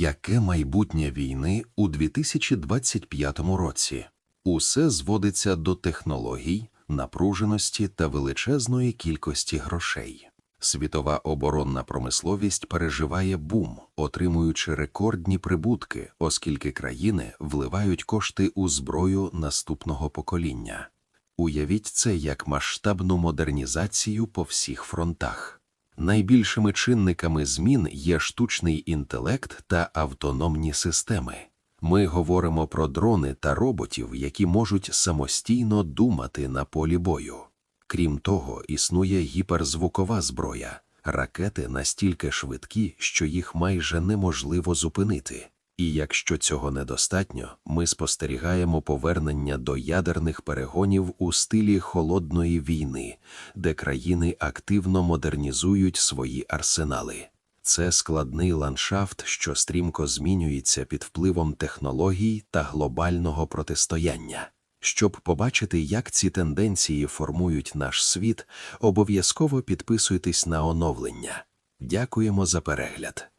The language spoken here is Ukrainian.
Яке майбутнє війни у 2025 році? Усе зводиться до технологій, напруженості та величезної кількості грошей. Світова оборонна промисловість переживає бум, отримуючи рекордні прибутки, оскільки країни вливають кошти у зброю наступного покоління. Уявіть це як масштабну модернізацію по всіх фронтах. Найбільшими чинниками змін є штучний інтелект та автономні системи. Ми говоримо про дрони та роботів, які можуть самостійно думати на полі бою. Крім того, існує гіперзвукова зброя, ракети настільки швидкі, що їх майже неможливо зупинити. І якщо цього недостатньо, ми спостерігаємо повернення до ядерних перегонів у стилі холодної війни, де країни активно модернізують свої арсенали. Це складний ландшафт, що стрімко змінюється під впливом технологій та глобального протистояння. Щоб побачити, як ці тенденції формують наш світ, обов'язково підписуйтесь на оновлення. Дякуємо за перегляд.